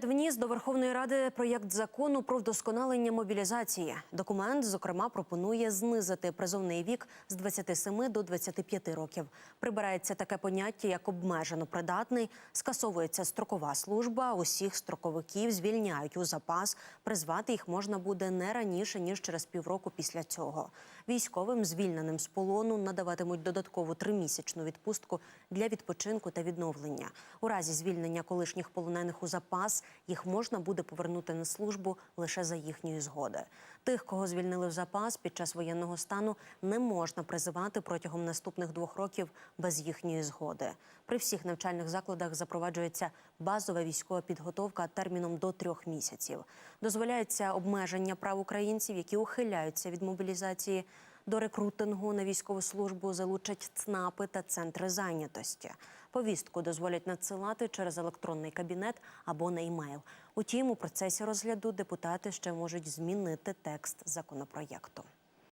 Вніс до Верховної Ради проєкт закону про вдосконалення мобілізації. Документ, зокрема, пропонує знизити призовний вік з 27 до 25 років. Прибирається таке поняття, як обмежено придатний, скасовується строкова служба. Усіх строковиків звільняють у запас. Призвати їх можна буде не раніше ніж через півроку після цього. Військовим, звільненим з полону, надаватимуть додаткову тримісячну відпустку для відпочинку та відновлення. У разі звільнення колишніх полонених у запас їх можна буде повернути на службу лише за їхньої згоди. Тих, кого звільнили в запас під час воєнного стану, не можна призивати протягом наступних двох років без їхньої згоди. При всіх навчальних закладах запроваджується базова військова підготовка терміном до трьох місяців. Дозволяється обмеження прав українців, які ухиляються від мобілізації. До рекрутингу на військову службу залучать ЦНАПи та центри зайнятості. Повістку дозволять надсилати через електронний кабінет або на імейл. Утім, у процесі розгляду депутати ще можуть змінити текст законопроєкту.